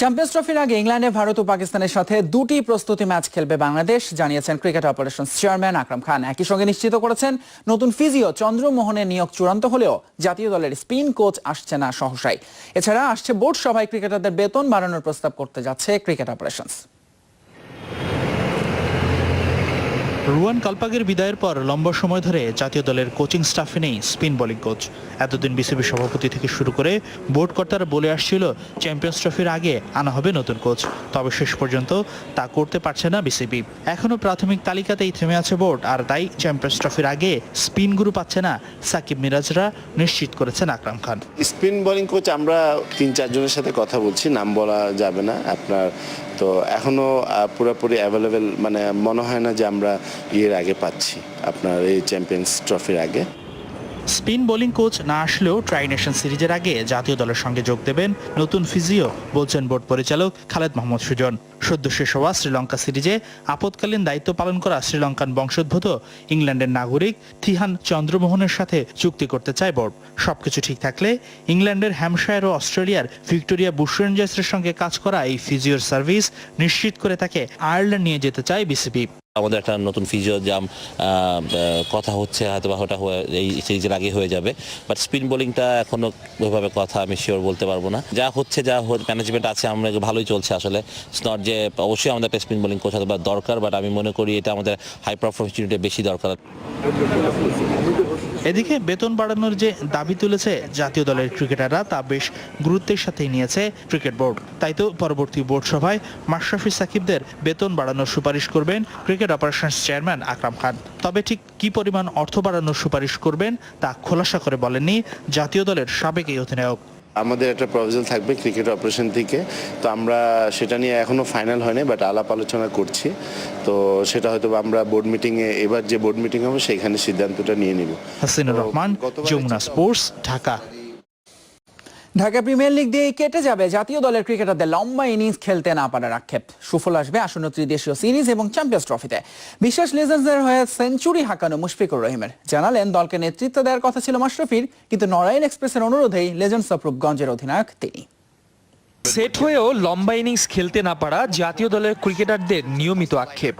Champions ট্রফির আগে ইংল্যান্ডে ভারত ও পাকিস্তানের সাথে দুটি প্রস্তুতি ম্যাচ খেলবে বাংলাদেশ, জানিয়েছেন cricket operation chairman Akram Khan. একই সঙ্গে নিশ্চিত করেছেন, নতুন ফিজিও চন্দ্রমোহনের নিয়োগ চূড়ান্ত হলেও জাতীয় দলের স্পিন কোচ আসছে না সহসাই। এছাড়া আসছে বোর্ড সভায় ক্রিকেটারদের বেতন বাড়ানোর প্রস্তাব করতে যাচ্ছে ক্রিকেট অপারেশনস। রুয়ান কালপাগের বিদায়ের পর লম্বা সময় ধরে জাতীয় দলের কোচিং স্টাফে নেই স্পিন বোলিং কোচ। এতদিন বিসিবি সভাপতি থেকে শুরু করে বোর্ড কর্তারা বলে আসছিল চ্যাম্পিয়ন্স ট্রফির আগে আনা হবে নতুন কোচ। তবে শেষ পর্যন্ত তা করতে পারছে না বিসিবি। এখনও প্রাথমিক তালিকাতেই থেমে আছে বোর্ড, আর তাই চ্যাম্পিয়ন্স ট্রফির আগে স্পিন গুরু পাচ্ছে না সাকিব মিরাজরা, নিশ্চিত করেছেন Akram Khan. Spin bowling coach আমরা তিন চারজনের সাথে কথা বলছি, নাম বলা যাবে না আপনার। তো এখনও পুরোপুরি অ্যাভেলেবেল মানে মনে হয় না যে আমরা ইয়ের আগে পাচ্ছি আপনার এই চ্যাম্পিয়ন্স ট্রফির আগে। স্পিন বোলিং কোচ না আসলেও ট্রাই নেশন সিরিজের আগে জাতীয় দলের সঙ্গে যোগ দেবেন নতুন ফিজিও বলছেন বোর্ড পরিচালক খালেদ মোহাম্মদ সুজন। সদ্য শেষ হওয়া শ্রীলঙ্কা সিরিজে আপতকালীন দায়িত্ব পালন করা শ্রীলঙ্কান বংশোদ্ভূত ইংল্যান্ডের নাগরিক থিহান চন্দ্রমোহনের সাথে চুক্তি করতে চায় বোর্ড। সবকিছু ঠিক থাকলে ইংল্যান্ডের হ্যামশায়ার ও অস্ট্রেলিয়ার ভিক্টোরিয়া বুশ রেঞ্জার্সের সঙ্গে কাজ করা এই ফিজিওর সার্ভিস নিশ্চিত করে তাকে আয়ারল্যান্ড নিয়ে যেতে চায় বিসিবি। আমাদের একটা নতুন ফিজিও জাম কথা হচ্ছে হয়তো বা ওটা এই সিরিজের আগে হয়ে যাবে। বাট স্পিন বোলিংটা এখনও ওইভাবে কথা আমি শিওর বলতে পারব না। যা হচ্ছে, যা ম্যানেজমেন্ট আছে, আমরা ভালোই চলছে আসলে। নট যে অবশ্যই আমাদের একটা স্পিন বোলিং কোচ হয়তো দরকার বাট আমি মনে করি এটা আমাদের হাই পারফরমেন্স বেশি দরকার। এদিকে বেতন বাড়ানোর যে দাবি তুলেছে জাতীয় দলের ক্রিকেটাররা, তা বেশ গুরুত্বের সাথেই নিয়েছে ক্রিকেট বোর্ড। তাই তো পরবর্তী বোর্ড সভায় মাশরাফি সাকিবদের বেতন বাড়ানোর সুপারিশ করবেন cricket operations chairman Akram Khan. তবে ঠিক কি পরিমাণ অর্থ বাড়ানোর সুপারিশ করবেন তা খোলাসা করে বলেননি জাতীয় দলের সাবেক এই অধিনায়ক। আমাদের একটা প্রভিজাল থাকবে ক্রিকেট অপারেশন থেকে। তো আমরা সেটা নিয়ে এখনও ফাইনাল হয়নি বাট আলাপ আলোচনা করছি। তো সেটা হয়তো আমরা বোর্ড মিটিংয়ে এবার যে বোর্ড মিটিং হবে সেখানে সিদ্ধান্তটা নিয়ে নিব। Hasinur Rahman Jamuna sports Dhaka. Dhaka premier league দিয়ে কেটে যাবে জাতীয় দলের ক্রিকেটারদের লম্বা ইনিংস খেলতে না পারার আক্ষেপ। সুফল আসবে আসন্ন ত্রিদেশীয় সিরিজ এবং চ্যাম্পিয়ন্স ট্রফিতে। বিশ্বাস লেজেন্ডসের হয়ে সেঞ্চুরি হাঁকানো মুশফিকুর রহিমের। জানালেন, দলকে নেতৃত্ব দেওয়ার কথা ছিল মাশরাফির, কিন্তু নরায়ণ এক্সপ্রেসের অনুরোধেই লেজেন্ডস অফ রূপগঞ্জের অধিনায়ক তিনি। সেট হয়েও লম্বা ইনিংস খেলতে না পারা জাতীয় দলের ক্রিকেটারদের নিয়মিত আক্ষেপ।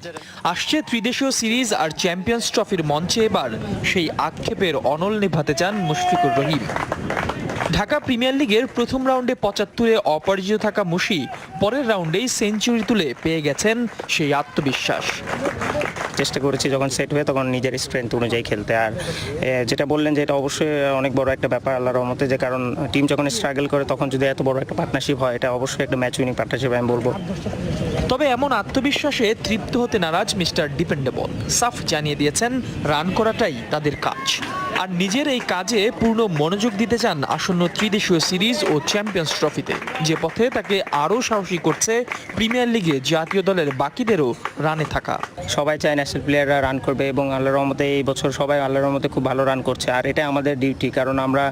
আসছে ত্রিদেশীয় সিরিজ আর চ্যাম্পিয়ন্স ট্রফির মঞ্চে এবার সেই আক্ষেপের অনল নেভাতে চান মুশফিকুর রহিম। ঢাকা প্রিমিয়ার লিগের প্রথম রাউন্ডে পঁচাত্তরে অপরাজিত থাকা মুশি পরের রাউন্ডেই সেঞ্চুরি তুলে পেয়ে গেছেন সেই আত্মবিশ্বাস। চেষ্টা করেছি যখন সেট হয়ে তখন নিজের স্ট্রেংথ অনুযায়ী খেলতে। আর যেটা বললেন যে এটা অবশ্যই অনেক বড় একটা ব্যাপার আল্লাহর রহমতে যে কারণ টিম যখন স্ট্রাগল করে তখন যদি এত বড় একটা পার্টনারশিপ হয়, এটা অবশ্যই একটা ম্যাচ উইনিং পার্টনারশিপ আমি বলব। তবে এমন আত্মবিশ্বাসে তৃপ্ত হতে নারাজ মিস্টার ডিপেন্ডেবল। সাফ জানিয়ে দিয়েছেন, রান করাটাই তাদের কাজ। আর নিজের এই কাজে পূর্ণ মনোযোগ দিতে চান আসন্ন ত্রিদেশীয় সিরিজ ও চ্যাম্পিয়ন্স ট্রফিতে, যে পথে তাকে আরও সাহসী করছে প্রিমিয়ার লিগে জাতীয় দলের বাকিদেরও রানে থাকা। সবাই চায় ন্যাশনাল প্লেয়াররা রান করবে এবং আল্লাহর রহমতে এই বছর সবাই আল্লাহর রহমতে খুব ভালো রান করছে। আর এটা আমাদের ডিউটি কারণ আমরা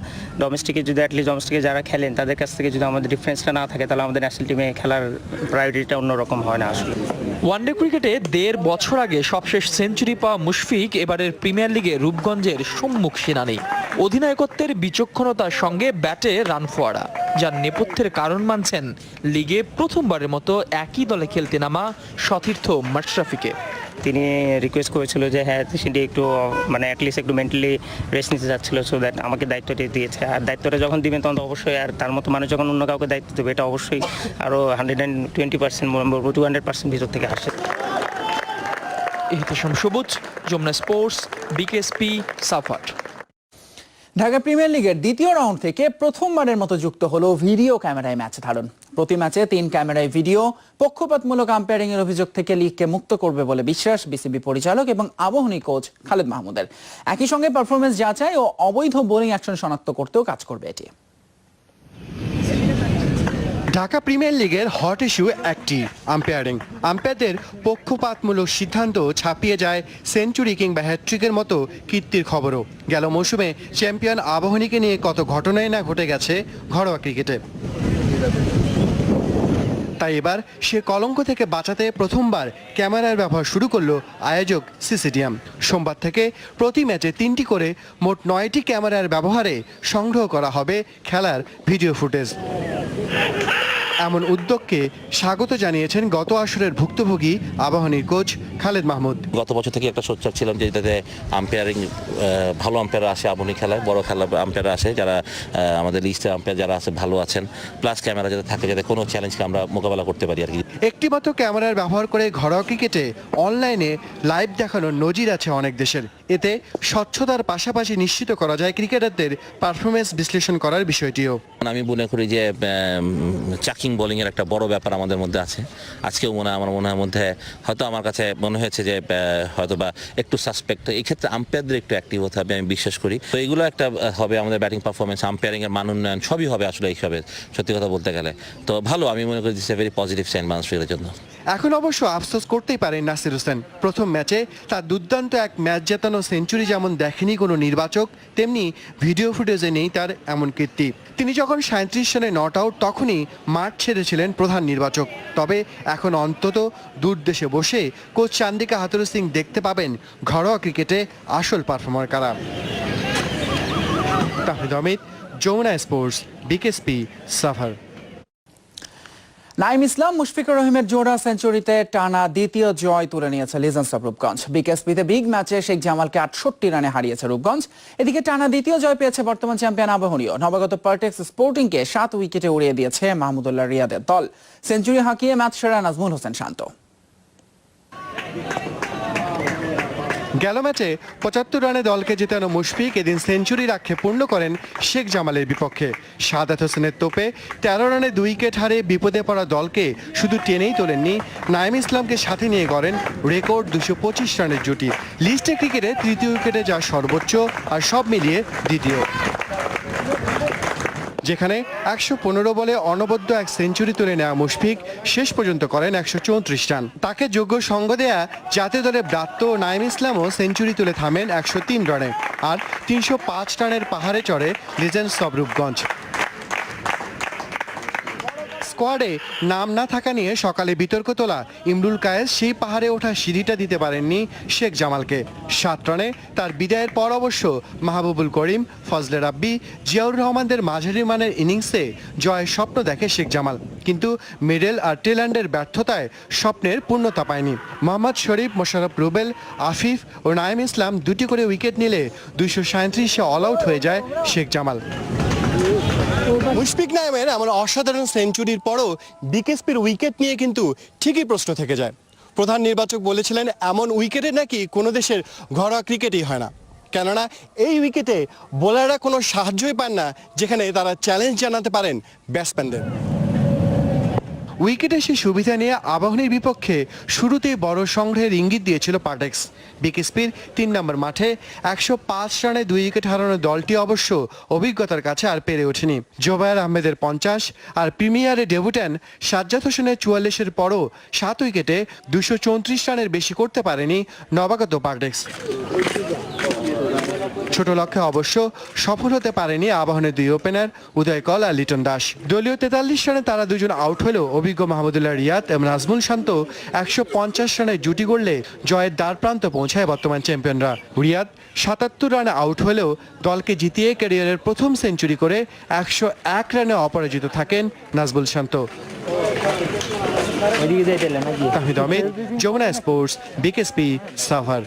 ডোমেস্টিকে যদি অ্যাটলিস্ট ডোমেস্টিকে যারা খেলেন, তাদের কাছ থেকে যদি আমাদের ডিফারেন্সটা না থাকে, তাহলে আমাদের ন্যাশনাল টিমে খেলার প্রায়োরিটিটা অন্যরকম হয় না আসলে। ওয়ানডে ক্রিকেটে দেড় বছর আগে সবশেষ সেঞ্চুরি পাওয়া মুশফিক এবারের প্রিমিয়ার লিগে রূপগঞ্জের সম্মুখ সেনানি। অধিনায়কত্বের বিচক্ষণতার সঙ্গে ব্যাটে রান ফোয়ারা, যার নেপথ্যের কারণ মানছেন লিগে প্রথমবারের মতো একই দলে খেলতে নামা সতীর্থ মাশরাফিকে। তিনি রিকোয়েস্ট করেছিল যে হ্যাঁ সেটি একটু মানে অ্যাটলিস্ট একটু মেন্টালি রেস্ট নিতে চাচ্ছিলো সো দ্যাট আমাকে দায়িত্বটি দিয়েছে। আর দায়িত্বটা যখন দিবেন, তখন তো অবশ্যই আর তার মতো মানুষ যখন অন্য কাউকে দায়িত্ব দেবে, এটা অবশ্যই আরও hundred and twenty percent to hundred percent ভিতর থেকে আসে। এহতেশাম সবুজ, যমুনা স্পোর্টস বিকেএসপি সাফাট ঢাকা প্রিমিয়ার লিগের দ্বিতীয় রাউন্ড থেকে প্রথমবারের মতো যুক্ত হলো ভিডিও ক্যামেরায় ম্যাচ ধারণ। প্রতি ম্যাচে তিন ক্যামেরায় ভিডিও, পক্ষপাতমূলক আম্পায়ারিং এর অভিযোগ থেকে লিগকে মুক্ত করবে বলে বিশ্বাস বিসিবি পরিচালক এবং আবহনী কোচ খালেদ মাহমুদের। একই সঙ্গে পারফরমেন্স যাচাই ও অবৈধ বোলিং অ্যাকশন শনাক্ত করতেও কাজ করবে এটি। ঢাকা প্রিমিয়ার লিগের হট ইস্যু একটি আম্পায়ারিং আম্পায়ারদের পক্ষপাতমূলক সিদ্ধান্ত ছাপিয়ে যায় সেঞ্চুরি কিংবা হ্যাট্রিকের মতো কীর্তির খবরও। গেল মৌসুমে চ্যাম্পিয়ন আবাহনীকে নিয়ে কত ঘটনাই না ঘটে গেছে ঘরোয়া ক্রিকেটে। তাই এবার সে কলঙ্ক থেকে বাঁচাতে প্রথমবার ক্যামেরার ব্যবহার শুরু করল আয়োজক সিসিডিএম সোমবার থেকে প্রতি ম্যাচে তিনটি করে মোট নয়টি ক্যামেরার ব্যবহারে সংগ্রহ করা হবে খেলার ভিডিও ফুটেজ। এমন উদ্যোগকে স্বাগত জানিয়েছেন গত আসরের ভুক্তভোগী আবাহনীর কোচ খালেদ মাহমুদ। গত বছর থেকে একটা সোচ্চার ছিলাম যে যাতে আম্পায়ারিং ভালো আম্পায়ার আসে আবনি খেলায় বড় খেলা আম্পায়ার আসে যারা আমাদের লিস্টে আম্পায়ার যারা আছে ভালো আছেন প্লাস ক্যামেরা যাতে থাকে যাতে কোনো চ্যালেঞ্জকে আমরা মোকাবেলা করতে পারি আর কি। একটিমাত্র ক্যামেরার ব্যবহার করে ঘরোয়া ক্রিকেটে অনলাইনে লাইভ দেখানোর নজির আছে অনেক দেশের। এতে স্বচ্ছতার পাশাপাশি নিশ্চিত করা যায় ক্রিকেটারদের পারফরমেন্স বিশ্লেষণ করার বিষয়টিও। আমি মনে করি যে চাকিং বোলিং এর একটা বড় ব্যাপার আমাদের মধ্যে আছে। আজকেও মনে হয়, আমার মনে হয় মধ্যে হয়তো আমার কাছে মনে হয়েছে যে হয়তো বা একটু সাসপেক্ট এই ক্ষেত্রে আম্পায়ারদের একটু অ্যাক্টিভ হতে হবে, আমি বিশ্বাস করি। তো এগুলো একটা হবে আমাদের ব্যাটিং পারফরমেন্স আম্পায়ারিং এর মান উন্নয়ন, সবই হবে আসলে এইসবের সত্যি কথা বলতে গেলে। তো ভালো, আমি মনে করি this a very positive sign মানুষের জন্য। এখন অবশ্য আফসোস করতেই পারেন নাসির হোসেন। প্রথম ম্যাচে তার দুর্দান্ত এক ম্যাচ জেতানো সেঞ্চুরি যেমন দেখেনি কোনো নির্বাচক, তেমনি ভিডিও ফুটেজে নেই তার এমন কীর্তি। তিনি যখন সাঁত্রিশ সালে নট আউট, তখনই মাঠ ছেড়েছিলেন প্রধান নির্বাচক। তবে এখন অন্তত দূর দেশে বসে কোচ চান্দিকা হাতুর সিং দেখতে পাবেন ঘরোয়া ক্রিকেটে আসল পারফর্মার কারা। তাহিদ অমিত, যমুনা স্পোর্টস, বিকেএসপি সাফার নাইম ইসলাম, মুশফিকুর রহিমের জোড়া সেঞ্চুরিতে টানা দ্বিতীয় জয় তুলে নিয়েছে লিজেন্স অফ রূপগঞ্জ বিকেএসপিতে বিগ ম্যাচে শেখ জামালকে আটষট্টি রানে হারিয়েছে রূপগঞ্জ। এদিকে টানা দ্বিতীয় জয় পেয়েছে বর্তমান চ্যাম্পিয়ন আবাহনীয় নবাগত পার্টেক্স স্পোর্টিংকে সাত উইকেটে উড়িয়ে দিয়েছে মাহমুদুল্লাহ রিয়াদের দল। সেঞ্চুরি হাঁকিয়ে ম্যাচ সেরা নাজমুল হোসেন শান্ত। গেল ম্যাচে পঁচাত্তর রানে দলকে জেতানো মুশফিক এদিন সেঞ্চুরির আক্ষেপ পূর্ণ করেন শেখ জামালের বিপক্ষে। সাদাত হোসেনের তোপে তেরো রানে দুই উইকেট হারে বিপদে পড়া দলকে শুধু টেনেই তোলেননি নাইম ইসলামকে সাথে নিয়ে গড়েন রেকর্ড দুশো পঁচিশ রানের জুটি। লিস্টে ক্রিকেটে তৃতীয় উইকেটে যা সর্বোচ্চ আর সব মিলিয়ে দ্বিতীয়। যেখানে একশো পনেরো বলে অনবদ্য এক সেঞ্চুরি তুলে নেওয়া মুশফিক শেষ পর্যন্ত করেন একশো চৌত্রিশ রান। তাকে যোগ্য সঙ্গ দেয়া জাতীয় দলের ব্রাত্য ও নাইম ইসলামও সেঞ্চুরি তুলে থামেন একশো তিন রানে। আর তিনশো পাঁচ রানের পাহাড়ে চড়ে লিজেন্ড অব রূপগঞ্জ। স্কোয়াডে নাম না থাকা নিয়ে সকালে বিতর্ক তোলা ইমরুল কায়েস সেই পাহাড়ে ওঠা সিঁড়িটা দিতে পারেননি শেখ জামালকে। সাত রানে তার বিদায়ের পর অবশ্য মাহবুবুল করিম, ফজলে রাব্বি, জিয়াউর রহমানদের মাঝারি মানের ইনিংসে জয়ের স্বপ্ন দেখে শেখ জামাল। কিন্তু মিডল আর টেল্যান্ডের ব্যর্থতায় স্বপ্নের পূর্ণতা পায়নি। মোহাম্মদ শরীফ মোশারফ রুবেল, আফিফ ও নাইম ইসলাম দুটি করে উইকেট নিলে দুইশো সাঁত্রিশে অল আউট হয়ে যায় শেখ জামাল। মুশফিক নাইমের আমার অসাধারণ সেঞ্চুরির পরও বিকেএসপির উইকেট নিয়ে কিন্তু ঠিকই প্রশ্ন থেকে যায়। প্রধান নির্বাচক বলেছিলেন, এমন উইকেটে নাকি কোনো দেশের ঘরোয়া ক্রিকেটই হয় না। কেননা, এই উইকেটে বোলাররা কোনো সাহায্যই পান না, যেখানে তারা চ্যালেঞ্জ জানাতে পারেন ব্যাটসম্যানদের। উইকেটে সে সুবিধা নিয়ে আবাহনীর বিপক্ষে শুরুতেই বড় সংগ্রহের ইঙ্গিত দিয়েছিল পাটেক্স বিকেএসপির তিন নম্বর মাঠে একশো পাঁচ রানে দুই উইকেট হারানো দলটি অবশ্য অভিজ্ঞতার কাছে আর পেরে ওঠেনি। জোবায়ার আহমেদের পঞ্চাশ আর প্রিমিয়ারে ডেবুটেন সাজ্জাদ হোসেনের চুয়াল্লিশের পরও সাত উইকেটে দুশো চৌত্রিশ রানের বেশি করতে পারেনি নবাগত পাটেক্স ছোট লক্ষ্যে অবশ্য সফল হতে পারেনি আবাহনের দুই ওপেনার উদয় কল আর লিটন দাস। দলীয় তেতাল্লিশ রানে তারা দুজন আউট হলেও অভিজ্ঞ মাহমুদুল্লাহ রিয়াদ এবং নাজমুল শান্ত একশো পঞ্চাশ রানে জুটি গড়লে জয়ের দ্বার প্রান্ত পৌঁছায় বর্তমান চ্যাম্পিয়নরা রিয়াদ সাতাত্তর রানে আউট হলেও দলকে জিতিয়ে ক্যারিয়ারের প্রথম সেঞ্চুরি করে একশো এক রানে অপরাজিত থাকেন নাজমুল শান্ত। Ahmed Jamuna sports BKSP Savar.